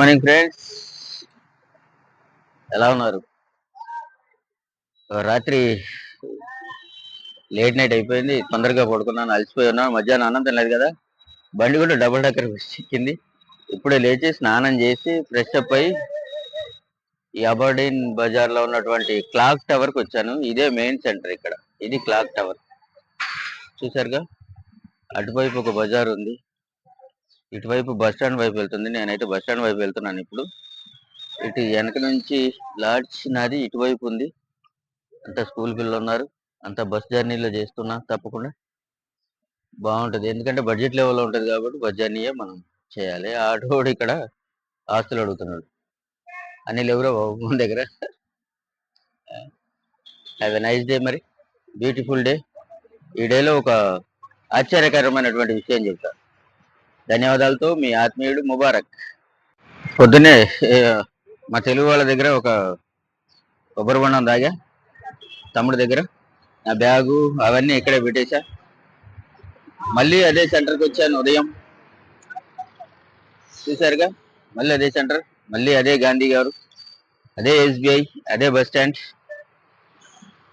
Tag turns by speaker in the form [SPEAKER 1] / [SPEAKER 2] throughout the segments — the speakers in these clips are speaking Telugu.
[SPEAKER 1] Morning friends. ఎలా ఉన్నారు? రాత్రి లేట్ నైట్ అయిపోయింది. తొందరగా పడుకున్నాను అలసిపోయి ఉన్నాను మధ్యాహ్నం అన్నం తినలేదు కదా. బండి కూడా డబుల్ డెక్కర్ ఎక్కింది ఇప్పుడే లేచి స్నానం చేసి ఫ్రెష్ అప్ అయి ఈ అబర్డీన్ బజార్లో ఉన్నటువంటి క్లాక్ టవర్కి వచ్చాను. ఇదే మెయిన్ సెంటర్ ఇక్కడ. ఇది క్లాక్ టవర్. చూసారుగా అటువైపు ఒక బజార్ ఉంది. ఇటువైపు బస్ స్టాండ్ వైపు వెళ్తుంది. నేనైతే బస్ స్టాండ్ వైపు వెళ్తున్నాను ఇప్పుడు. ఇటు వెనక నుంచి లాడ్జ్ నాది ఇటువైపు ఉంది. అంతా స్కూల్ పిల్లలు ఉన్నారు. అంతా బస్ జర్నీలో చేస్తున్నా తప్పకుండా. బాగుంటది. ఎందుకంటే బడ్జెట్ లెవెల్లో ఉంటుంది కాబట్టి బస్ జర్నీయే మనం చేయాలి. ఆటోడు ఇక్కడ ఆస్తులు అడుగుతున్నాడు. అన్ని లేవురా బాబు మన దగ్గర. హ్యావ్ ఎ నైస్ డే మరి. బ్యూటిఫుల్ డే ఈ డేలో ఒక ఆశ్చర్యకరమైనటువంటి విషయం చెప్తాను ధన్యవాదాలతో మీ ఆత్మీయుడు ముబారక్. పొద్దున్నే మా తెలుగు వాళ్ళ దగ్గర ఒక కొబ్బరి బొండం దాగా తమ్ముడి దగ్గర నా బ్యాగు అవన్నీ ఇక్కడే పెట్టేశా. మళ్ళీ అదే సెంటర్కి వచ్చాను ఉదయం. చూసారుగా మళ్ళీ అదే సెంటర్ మళ్ళీ అదే గాంధీ గారు అదే ఎస్బీఐ అదే బస్ స్టాండ్.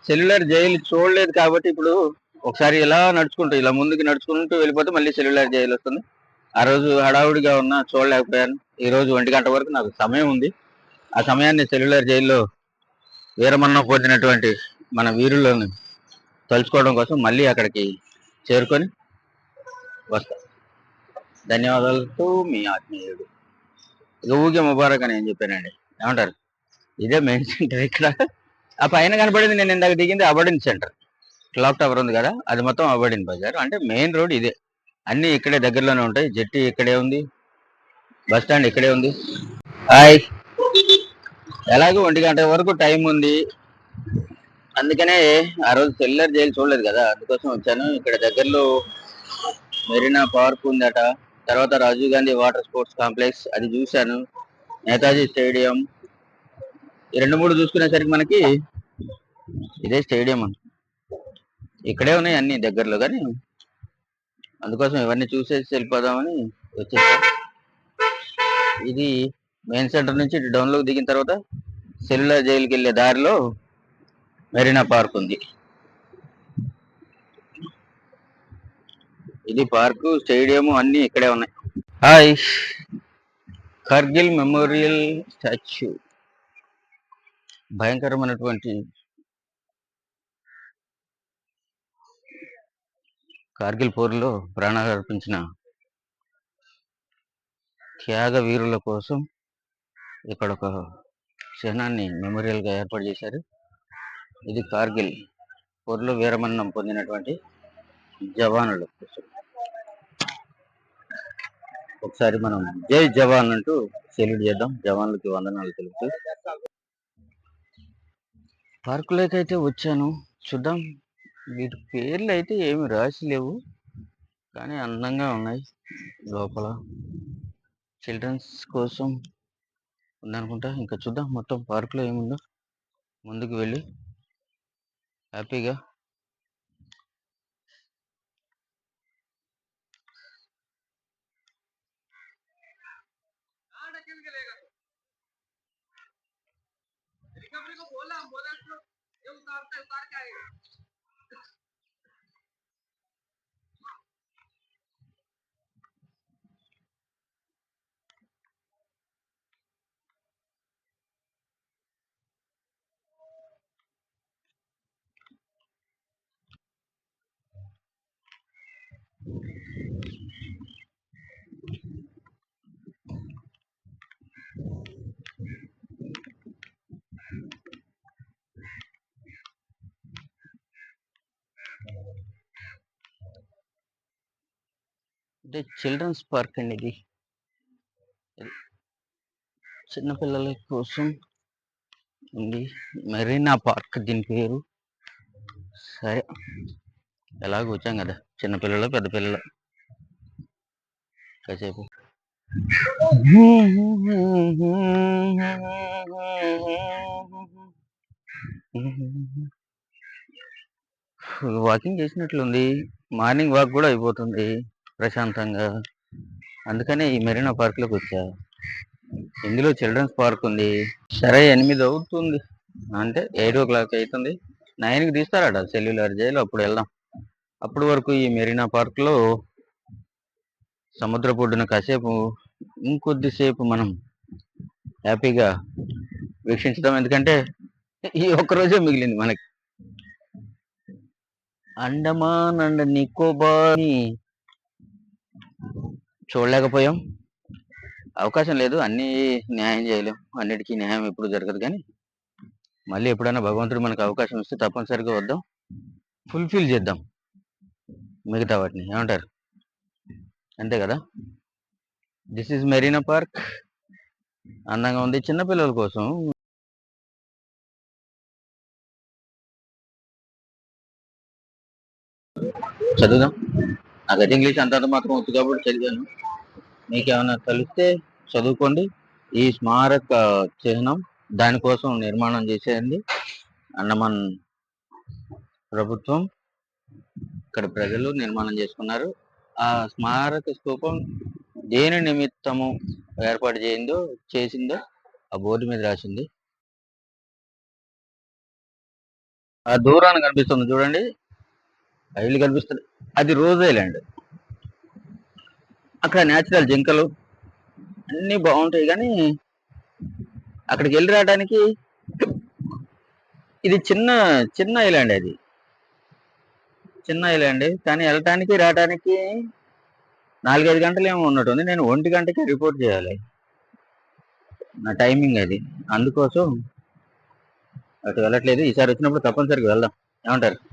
[SPEAKER 1] సెల్యులర్ జైలు చూడలేదు కాబట్టి ఇప్పుడు ఒకసారి ఇలా నడుచుకుంటూ ఇలా ముందుకు నడుచుకుంటూ వెళ్ళిపోతే మళ్ళీ సెల్యులర్ జైలు వస్తుంది. ఆ రోజు హడావుడిగా ఉన్నా చూడలేకపోయాను. ఈ రోజు ఒంటి గంట వరకు నాకు సమయం ఉంది. ఆ సమయాన్ని సెల్యులర్ జైల్లో వీరమన్న పొందినటువంటి మన వీరులను తలుచుకోవడం కోసం మళ్ళీ అక్కడికి చేరుకొని వస్తా. ధన్యవాదాలతో మీ ఆత్మీయుడు. ఇక ఊగే ముబారక్ అని ఏం చెప్పానండి? ఏమంటారు? ఇదే మెయిన్ సెంటర్ ఇక్కడ. ఆ పైన కనపడింది నేను ఇందాక దిగింది అబడిన్ సెంటర్. క్లాక్ టవర్ ఉంది కదా? అది మొత్తం అబడిన్ బజార్. అంటే మెయిన్ రోడ్ ఇదే. అన్ని ఇక్కడే దగ్గరలోనే ఉంటాయి. జెట్టి ఇక్కడే ఉంది. బస్ స్టాండ్ ఇక్కడే ఉంది. హాయ్. ఎలాగో ఒంటి గంట వరకు టైం ఉంది. అందుకనే ఆ రోజు సెల్లర్ జైలు చూడలేదు కదా. అందుకోసం వచ్చాను. ఇక్కడ దగ్గరలో మెరీనా పార్క్ ఉందట. తర్వాత Rajiv Gandhi water sports complex అది చూశాను. నేతాజీ స్టేడియం. ఈ రెండు మూడు చూసుకునేసరికి మనకి ఇదే స్టేడియం. ఇక్కడే ఉన్నాయి అన్ని దగ్గరలో కానీ. అందుకోసం ఇవన్నీ చూసేసి వెళ్ళిపోదామని వచ్చేసా. ఇది మెయిన్ సెంటర్ నుంచి ఇటు డౌన్లోకి దిగిన తర్వాత సెల్యులర్ జైలుకి వెళ్ళే దారిలో మెరీనా పార్క్ ఉంది. ఇది పార్కు స్టేడియం అన్ని ఇక్కడే ఉన్నాయి. హాయ్! Kargil memorial statue. భయంకరమైనటువంటి కార్గిల్ పోరులో ప్రాణాలు అర్పించిన త్యాగ వీరుల కోసం ఇక్కడ ఒక చిహ్నాన్ని మెమోరియల్గా ఏర్పాటు చేశారు. ఇది కార్గిల్ పోరులో వీరమరణం పొందినటువంటి జవానుల. కోసం ఒకసారి మనం జై జవాన్ అంటూ సెల్యూట్ చేద్దాం. జవాన్లకి వందనాలు తెలుపుతూ. పార్కులోకి అయితే వచ్చాను చూద్దాం. వీటి పేర్లు అయితే ఏమి రాసి లేవు. కానీ అందంగా ఉన్నాయి లోపల. చిల్డ్రన్స్ కోసం ఉందనుకుంటా. ఇంకా చూద్దాం మొత్తం పార్కులో ఏముందో. ముందుకు వెళ్ళి హ్యాపీగా అంటే చిల్డ్రన్స్ పార్క్ అండి ఇది. చిన్నపిల్లల కోసం ఉంది. మెరీనా పార్క్ దీని పేరు. సరే. ఎలాగో వచ్చాం కదా చిన్నపిల్లలు పెద్ద పిల్లలు. కాసేపు. వాకింగ్ చేసినట్లుంది. మార్నింగ్ వాక్ కూడా అయిపోతుంది. ప్రశాంతంగా. అందుకనే ఈ మెరీనా పార్క్లోకి వచ్చా. ఇందులో చిల్డ్రన్స్ పార్క్ ఉంది. సరే ఎనిమిది అవుతుంది. అంటే ఎయిట్ ఓ క్లాక్ అవుతుంది. నైన్కి తీస్తారట సెల్యులర్ జైలు అప్పుడు వెళ్దాం. అప్పటి వరకు ఈ మెరీనా పార్క్లో సముద్ర పొడ్డున కాసేపు ఇంకొద్దిసేపు మనం హ్యాపీగా వీక్షించడం ఎందుకంటే ఈ ఒక్క రోజే మిగిలింది మనకి. అండమాన్ అండ్ నికోబార్ చూడలేకపోయాం. అవకాశం లేదు అన్ని న్యాయం చేయలేం. అన్నిటికీ న్యాయం ఎప్పుడు జరగదు కానీ మళ్ళీ ఎప్పుడైనా భగవంతుడు మనకు అవకాశం ఇస్తే తప్పనిసరిగా వద్దాం. ఫుల్ఫిల్ చేద్దాం. మిగతా వాటిని ఏమంటారు? అంతే కదా? దిస్ ఇస్ మెరీనా పార్క్ అందంగా ఉంది. చిన్నపిల్లల కోసం చదువుదాం. నాకైతే ఇంగ్లీష్ అంతంత మాత్రం వచ్చు కాబట్టి చదివాను. మీకేమైనా కలిస్తే చదువుకోండి. ఈ స్మారక చిహ్నం దానికోసం నిర్మాణం చేసేయండి. అండమాన్ ప్రభుత్వం ఇక్కడ ప్రజలు నిర్మాణం చేసుకున్నారు. ఆ స్మారక స్థూపం దేని నిమిత్తము ఏర్పాటు చేయిందో చేసిందో ఆ బోర్డు మీద రాసింది. ఆ దూరాన్ని కనిపిస్తుంది చూడండి. ఆ ఇల్లు కనిపిస్తుంది. అది రోజ్ ఐలాండ్. అక్కడ నేచురల్ జింకలు అన్నీ బాగుంటాయి కానీ అక్కడికి వెళ్ళి రావడానికి ఇది చిన్న చిన్న ఐలాండ్ అది. చిన్న ఐలాండ్. కానీ వెళ్ళటానికి రావడానికి నాలుగైదు గంటలు ఏమో ఉన్నట్టుంది. నేను ఒంటి గంటకి రిపోర్ట్ చేయాలి. నా టైమింగ్ అది. అందుకోసం అటు వెళ్ళట్లేదు. ఈసారి వచ్చినప్పుడు తప్పనిసరిగా వెళ్దాం. ఏమంటారు?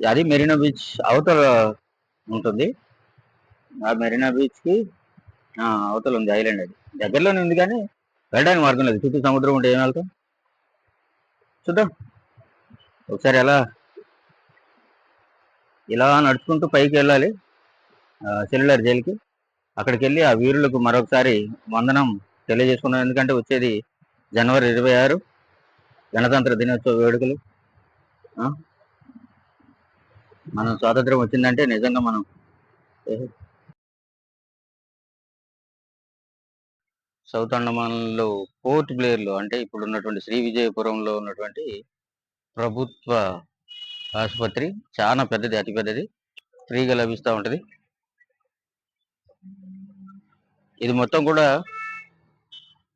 [SPEAKER 1] అది మెరీనా బీచ్ అవతల ఉంటుంది. ఆ మెరీనా బీచ్కి అవతల ఉంది ఐలాండ్ అది. దగ్గరలోనే ఉంది కానీ వెళ్ళడానికి మార్గం లేదు. చుట్టూ సముద్రం ఉంటే ఏం వెళ్తాం? చూద్దాం. ఒకసారి ఎలా ఇలా నడుచుకుంటూ పైకి వెళ్ళాలి సెల్యులర్ జైలుకి. అక్కడికి వెళ్ళి ఆ వీరులకు మరొకసారి వందనం తెలియజేసుకున్నాం ఎందుకంటే వచ్చేది జనవరి ఇరవై ఆరు గణతంత్ర దినోత్సవ వేడుకలు. మనం స్వాతంత్రం వచ్చిందంటే నిజంగా మనం సౌత్ అండమాన్లో పోర్ట్ బ్లేర్లో అంటే ఇప్పుడు ఉన్నటువంటి శ్రీ విజయపురంలో ఉన్నటువంటి ప్రభుత్వ ఆసుపత్రి చాలా పెద్దది అతి పెద్దది. ఫ్రీగా లభిస్తూ ఉంటుంది. ఇది మొత్తం కూడా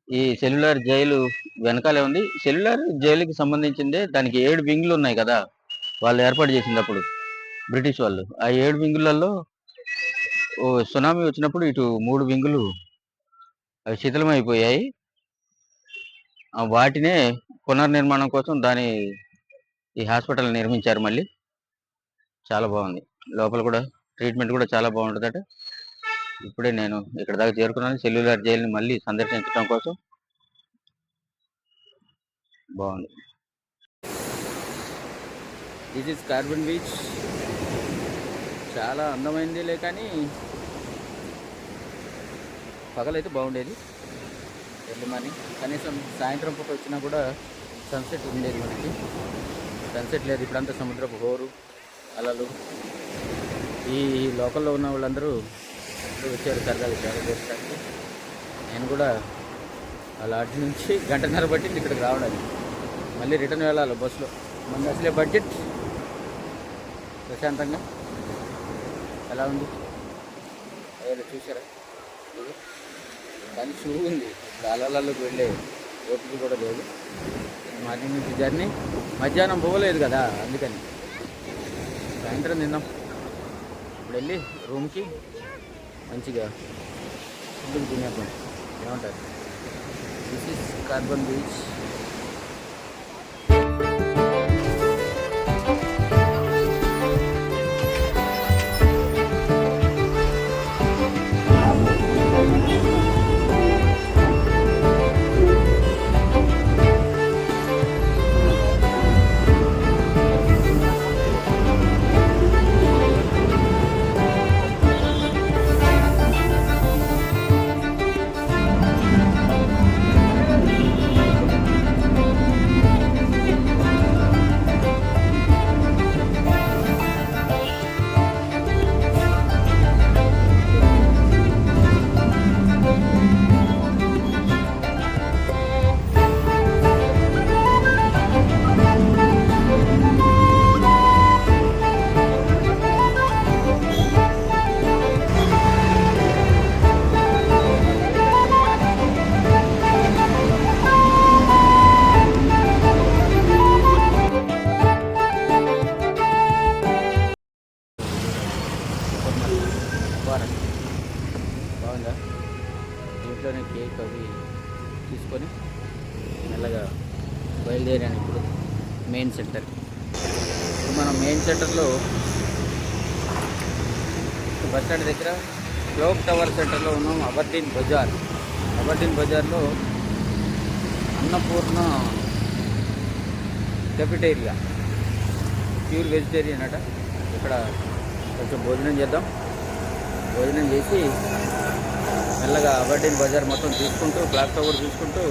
[SPEAKER 1] ఈ సెల్యులర్ జైలు వెనకాలే ఉంది. సెల్యులర్ జైలుకి సంబంధించిందే దానికి ఏడు వింగ్లు ఉన్నాయి కదా. వాళ్ళు ఏర్పాటు చేసింది అప్పుడు. బ్రిటిష్ వాళ్ళు. ఆ ఏడు వింగులలో ఓ సునామీ వచ్చినప్పుడు ఇటు మూడు వింగులు అవి శిథిలమైపోయాయి. వాటినే పునర్నిర్మాణం కోసం దాని ఈ హాస్పిటల్ నిర్మించారు మళ్ళీ. చాలా బాగుంది. లోపల కూడా ట్రీట్మెంట్ కూడా చాలా బాగుంటుందట. ఇప్పుడే నేను ఇక్కడ దాకా చేరుకున్నాను. సెల్యులర్ జైల్ని మళ్ళీ సందర్శించడం కోసం. బాగుంది. దిస్ ఇస్ కార్బన్ బీచ్ చాలా అందమైందిలే కానీ పగలైతే బాగుండేది. Early morning. కనీసం సాయంత్రం పూట వచ్చినా కూడా సన్సెట్ ఉండేది మనకి. సన్సెట్ లేదు. ఇప్పుడంతా సముద్రపు హోరు అలలు. ఈ లోకల్లో ఉన్న వాళ్ళందరూ ఇప్పుడు వచ్చారు సరదా విషయాలు చేసుకోవడానికి. నేను కూడా ఆ లాడ్జ్ నుంచి గంటన్నర పట్టింది ఇక్కడికి రావడానికి. మళ్ళీ రిటర్న్ వెళ్ళాలి బస్సులో. మన అసలే బడ్జెట్ ప్రశాంతంగా. ఎలా ఉంది? అదే చూసారా కానీ షూ ఉంది ఇప్పుడు అలలలోకి వెళ్ళే ఓపిక కూడా లేదు. మార్నింగ్ నుంచి జర్నీ. మధ్యాహ్నం పోలేదు కదా అందుకని. సాయంత్రం తిందాం. ఇప్పుడు వెళ్ళి రూమ్కి మంచిగా ఫుడ్ తినేద్దాం. ఏమంటారు? This is Corbyn beach Aberdeen Bazaar. Aberdeen బజార్లో అన్నపూర్ణ కెఫిటేరియా ప్యూర్ వెజిటేరియన్ అట. ఇక్కడ కొంచెం భోజనం చేద్దాం. భోజనం చేసి మెల్లగా అబర్డీన్ బజార్ మొత్తం తీసుకుంటూ క్లాక్ టవర్ చూసుకుంటూ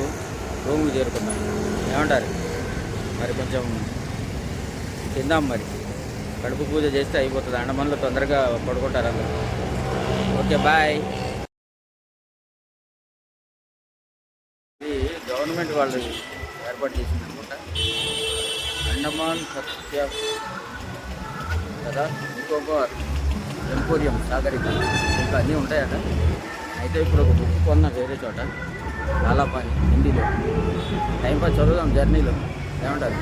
[SPEAKER 1] రూమ్కి చేరుకుందాం. ఏమంటారు? మరి కొంచెం తిందాం మరి. కడుపు పూజ చేస్తే అయిపోతుంది. అండమన్లో తొందరగా పడుకుంటారు అందరూ. Okay bye. గవర్నమెంట్ వాళ్ళు ఏర్పాటు చేసింది అనమాట అండమాన్ సత్య కదా నికోబార్ ఎంపోరియం సాగరిక. ఇంకా అన్నీ ఉంటాయట. అయితే ఇప్పుడు ఒక బుక్ కొన్న వేరే చోట చాలా పని హిందీలో. టైం పాస్ చదువుదాం జర్నీలో. ఏమంటారు?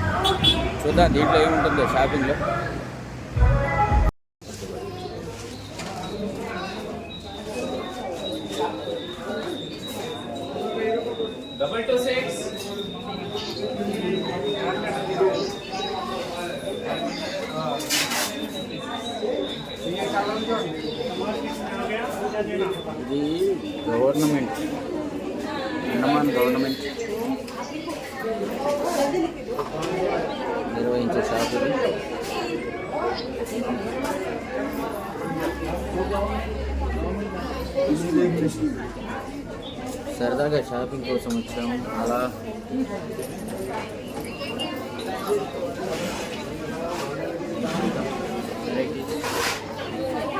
[SPEAKER 1] చూద్దాం దీంట్లో ఏముంటుందో షాపింగ్లో. ఇది గవర్నమెంట్. అండమాన్ గవర్నమెంట్. నిర్వహించే షాప్ సరదాగా షాపింగ్ కోసం వచ్చాము అలా వెరైటీస్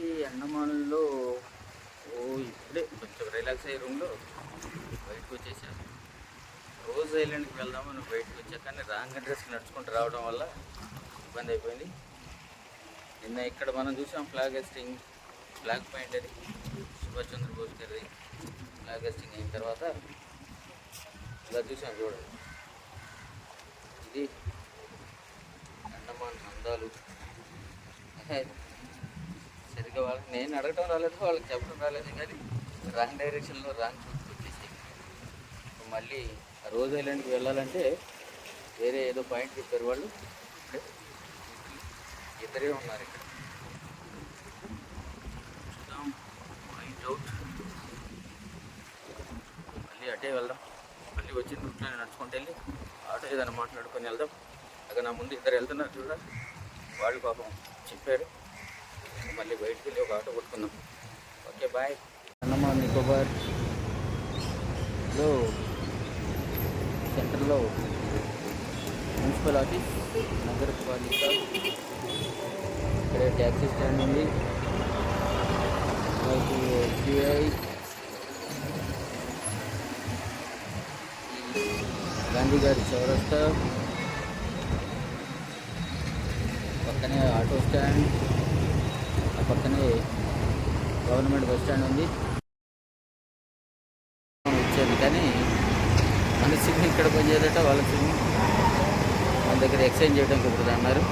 [SPEAKER 1] ఈ అండమాన్లో ఓ ఇప్పుడే కొంచెం రిలాక్స్ అయ్యే రూమ్లో బయటకు వచ్చేసాను రోజ్ ఐలాండ్కి వెళ్దామని బయటకు వచ్చా కానీ రాంగ్ అడ్రస్ నడుచుకుంటూ రావడం వల్ల ఇబ్బంది అయిపోయింది. నిన్న ఇక్కడ మనం చూసాం ఫ్లాగ్ హెస్టింగ్ ఫ్లాగ్ పాయింట్ అది సుభాష్ చంద్రబోస్ గారి ఫ్లాగ్ హెస్టింగ్ అయిన తర్వాత ఇలా చూసాం చూడండి. ఇది అండమాన్ అందాలు. సరిగ్గా వాళ్ళకి నేను అడగటం రాలేదు వాళ్ళకి చెప్పడం రాలేదు కానీ రాంగ్ డైరెక్షన్లో రాంగ్ చూసుకొచ్చేసి మళ్ళీ రోజు ఐలాండ్కి వెళ్ళాలంటే వేరే ఏదో పాయింట్ చెప్పారు వాళ్ళు. ఇద్దరే ఉన్నారు ఇక్కడ. చూద్దాం. ఫైండ్ అవుట్ మళ్ళీ అటే వెళ్దాం. మళ్ళీ వచ్చిన రూట్లో నడుచుకుంటూ వెళ్ళి ఆటో ఏదైనా మాట్లాడుకొని వెళ్దాం. అక్కడ నా ముందు ఇద్దరు వెళ్తున్నారు చూడ. వాళ్ళు పాపం చెప్పారు. మళ్ళీ బయటికి వెళ్ళి ఒక ఆటో కొట్టుకుందాం. Okay bye. అన్నమా నికోబార్. సెంటర్లో మున్సిపల్ ఆఫీస్ నగరపాలిక ఇక్కడ ట్యాక్సీ స్టాండ్ ఉంది. మనకి ఎస్బీఐ గాంధీ గారి చౌరస్తా పక్కనే ఆటో స్టాండ్ ఆ పక్కనే గవర్నమెంట్ బస్ స్టాండ్ ఉంది వచ్చేది కానీ మన సిమ్ వాళ్ళ సిమ్ మన దగ్గర ఎక్స్చేంజ్ చేయడం కుదరదు అన్నారు.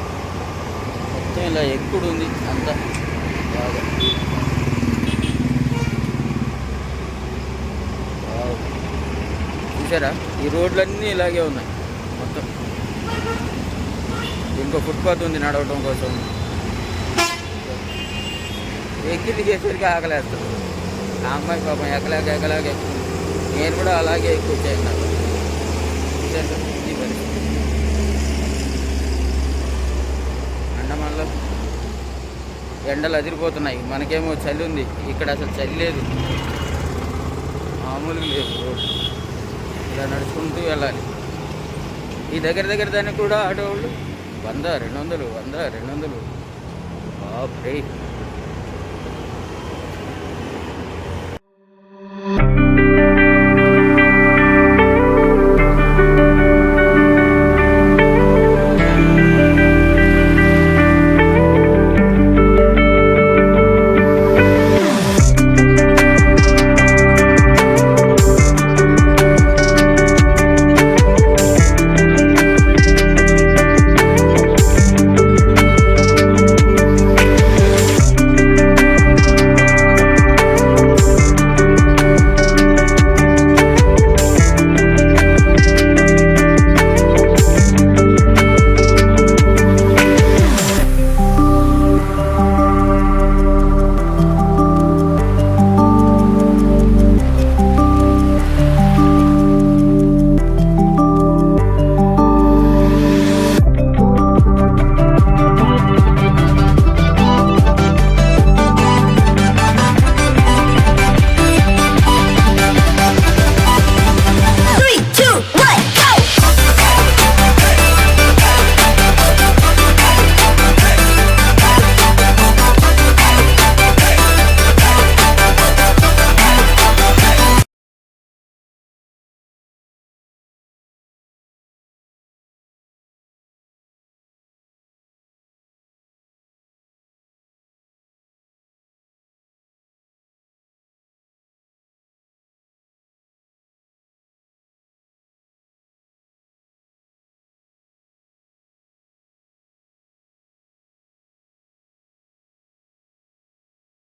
[SPEAKER 1] మొత్తం ఇలా ఎక్కుడు ఉంది అంతా? బాగా. చూసారా? ఈ రోడ్లన్నీ ఇలాగే ఉన్నాయి మొత్తం. ఇంకో ఫుట్పాత్ ఉంది నడవటం కోసం. ఎక్కి దిగేసరికి ఆకలేస్తుంది. ఆ అమ్మాయి పాపం ఎక్కలేక ఎక్కలేక ఎక్కువ నేను కూడా అలాగే ఎక్కువ చేయను నాకు ఈ పరిస్థితి అండమాన్లో ఎండలు అదిరిపోతున్నాయి. మనకేమో చలి ఉంది. ఇక్కడ అసలు చలి లేదు. మామూలు మామూలుగా లేదు రోడ్డు. ఇలా నడుచుకుంటూ వెళ్ళాలి. ఈ దగ్గర దగ్గర దానికి కూడా ఆటో వాళ్ళు వంద రెండు వందలు వంద రెండు వందలు. బాబ్రే